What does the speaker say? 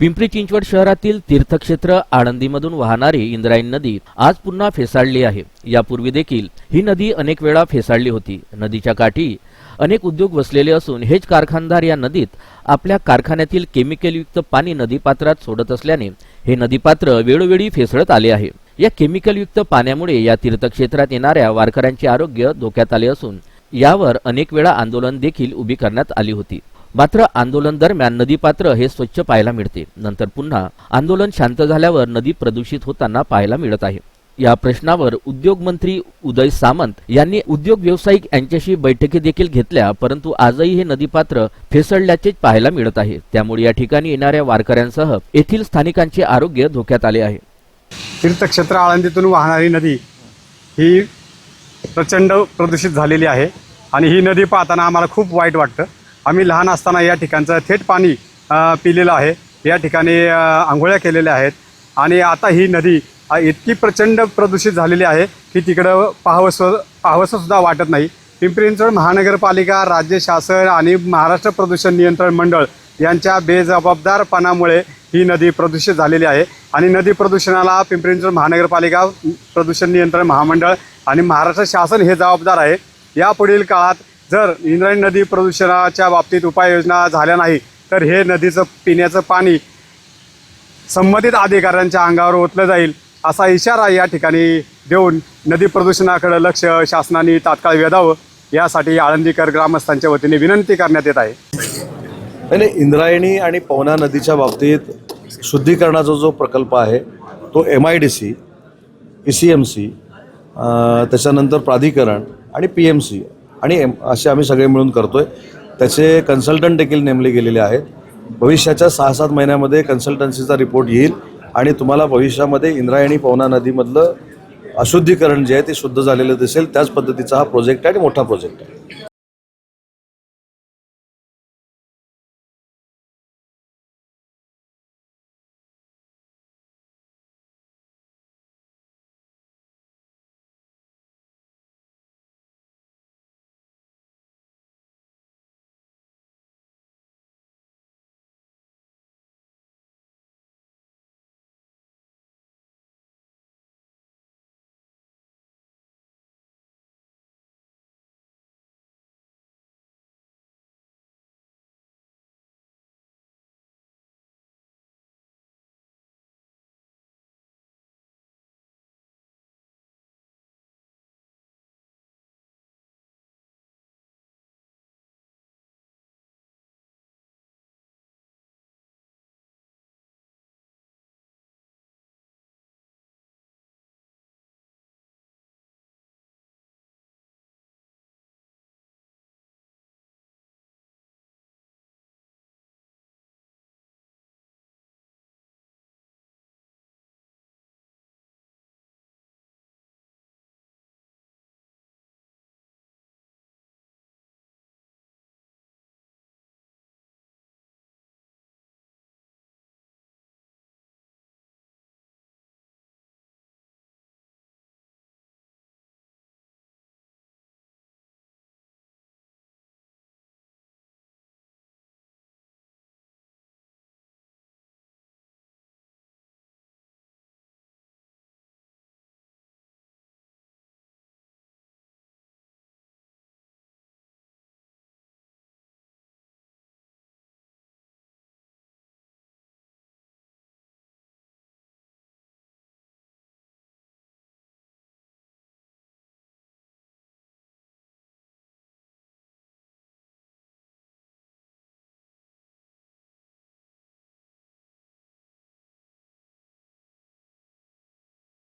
पिंपरी चिंचवड शहरातील तीर्थक्षेत्र आळंदीमधून वाहणारी इंद्रायणी नदी आज पुन्हा फेसाळली आहे. यापूर्वी देखील ही नदी अनेक वेळा फेसाळली होती. नदीच्या काठी अनेक उद्योग वसलेले असून हेच कारखानदार या नदीत आपल्या कारखान्यातील केमिकलयुक्त पाणी नदीपात्रात सोडत असल्याने हे नदीपात्र वेळोवेळी फेसळत आले आहे. या केमिकलयुक्त पाण्यामुळे या तीर्थक्षेत्रात येणाऱ्या वारकऱ्यांचे आरोग्य धोक्यात आले असून यावर अनेक वेळा आंदोलन देखील उभी करण्यात आली होती. मात्र आंदोलन दरम्यान नदीपात्र हे स्वच्छ पाहायला मिळते. नंतर पुन्हा आंदोलन शांत झाल्यावर नदी प्रदूषित होताना पाहायला मिळत आहे. या प्रश्नावर उद्योग मंत्री उदय सामंत यांनी उद्योग व्यावसायिक यांच्याशी बैठकी देखील घेतल्या परंतु आजही हे नदीपात्र फेसळल्याचे पाहायला मिळत आहे. त्यामुळे या ठिकाणी येणाऱ्या वारकऱ्यांसह येथील स्थानिकांचे आरोग्य धोक्यात आले आहे. तीर्थक्षेत्र आळंदीतून वाहणारी नदी ही प्रचंड प्रदूषित झालेली आहे आणि ही नदी पाहताना आम्हाला खूप वाईट वाटतं. आम्ही लहान असताना या ठिकाणचं थेट पाणी पिलेलं आहे. या ठिकाणी आंघोळ्या केलेल्या आहेत. आणि आता ही नदी इतकी प्रचंड प्रदूषित झालेली आहे की तिकडं पाहावंसं पाहावसंसुद्धा वाटत नाही. पिंपरी चिंचवड महानगरपालिका राज्य शासन आणि महाराष्ट्र प्रदूषण नियंत्रण मंडळ यांच्या बेजबाबदारपणामुळे ही नदी प्रदूषित झालेली आहे. आणि नदी प्रदूषणाला पिंपरी चिंचवड महानगरपालिका प्रदूषण नियंत्रण महामंडळ आणि महाराष्ट्र शासन हे जबाबदार आहे. यापुढील काळात जर इंद्रायणी नदी प्रदूषणाच्या बाबतीत उपाययोजना झाल्या नाही तर हे नदीचं पिण्याचं पाणी संबंधित अधिकाऱ्यांच्या अंगावर ओतलं जाईल असा इशारा या ठिकाणी देऊन नदी प्रदूषणाकडे लक्ष शासनाने तात्काळ वेधावं यासाठी आळंदीकर ग्रामस्थांच्या वतीने विनंती करण्यात येत आहे. नाही इंद्रायणी आणि पवना नदीच्या बाबतीत शुद्धीकरणाचा जो प्रकल्प आहे तो M I D C E C M C त्याच्यानंतर प्राधिकरण आणि पी एम सी आणि एम असे आम्ही सगळे मिळून करतोय. त्याचे कन्सल्टंट देखील नेमले गेलेले आहेत. भविष्याच्या सहा सात महिन्यामध्ये कन्सल्टन्सीचा रिपोर्ट येईल आणि तुम्हाला भविष्यामध्ये इंद्रायणी पवना नदीमधलं अशुद्धीकरण जे आहे ते शुद्ध झालेलं दिसेल. त्याच पद्धतीचा हा प्रोजेक्ट आहे आणि मोठा प्रोजेक्ट आहे.